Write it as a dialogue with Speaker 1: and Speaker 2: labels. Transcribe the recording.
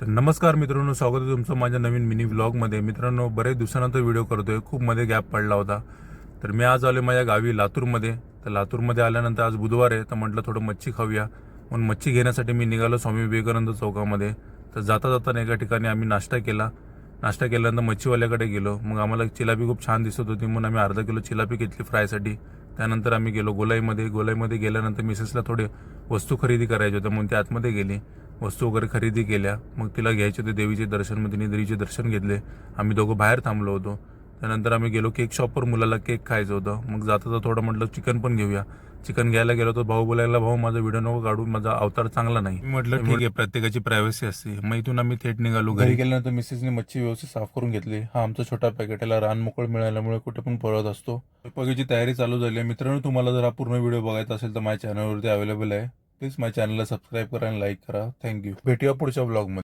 Speaker 1: तर नमस्कार मित्रांनो स्वागत आहे तुमचं माझ्या नवीन मिनी व्लॉगमध्ये. मित्रांनो बरेच दिवसानंतर व्हिडिओ करतोय. खूप मध्ये गॅप पडला होता. तर मी आज आलो माझ्या गावी लातूरमध्ये. तर लातूरमध्ये आल्यानंतर आज बुधवार आहे. तर म्हटलं थोडं मच्छी खाऊया. म्हणून मच्छी घेण्यासाठी मी निघालो स्वामी विवेकानंद चौकामध्ये. तर जाता जाताना एका ठिकाणी आम्ही नाश्ता केला. नाश्ता केल्यानंतर मच्छीवाल्याकडे गेलो. मग आम्हाला चिलापी खूप छान दिसत होती. म्हणून आम्ही अर्धा किलो चिलापी घेतली फ्रायसाठी. त्यानंतर आम्ही गेलो गोलाईमध्ये. गोलाईमध्ये गेल्यानंतर मिसेसला थोडे वस्तू खरेदी करायचे होते. म्हणून ती आतमध्ये गेली. वस्तू वगैरे खरेदी केल्या. मग तिला घ्यायचे होते देवीचे दर्शन. मग तिने देवीचे दर्शन घेतले. आम्ही दोघं बाहेर थांबलो होतो. त्यानंतर आम्ही गेलो केक शॉपवर मुलाला केक खायचं होतं. मग जाता जाता थोडं म्हटलं चिकन पण घेऊया. चिकन घ्यायला गेलो तर भाऊ बोलायला भाऊ माझा व्हिडिओ नको काढू. माझा अवतार चांगला नाही. म्हटलं ठीक आहे. प्रत्येकाची प्रायव्हसी असते. मग इथून आम्ही थेट निघालो घरी गेल्यानंतर मिसेसने मच्छी व्यवस्थित साफ करून घेतली. हा आमचा छोटा पॅकेट याला रान मोकळ मिळाल्यामुळे कुठे पण पळत असतो. स्वयंपाकाची तयारी चालू झाली आहे. मित्रांनो तुम्हाला जर हा पूर्ण व्हिडिओ बघायचा असेल तर माझ्या चॅनलवरती अवेलेबल आहे. प्लीज माझ्या चॅनलला सबस्क्राईब करा आणि लाईक करा. थँक्यू भेटूया पुढच्या ब्लॉगमध्ये.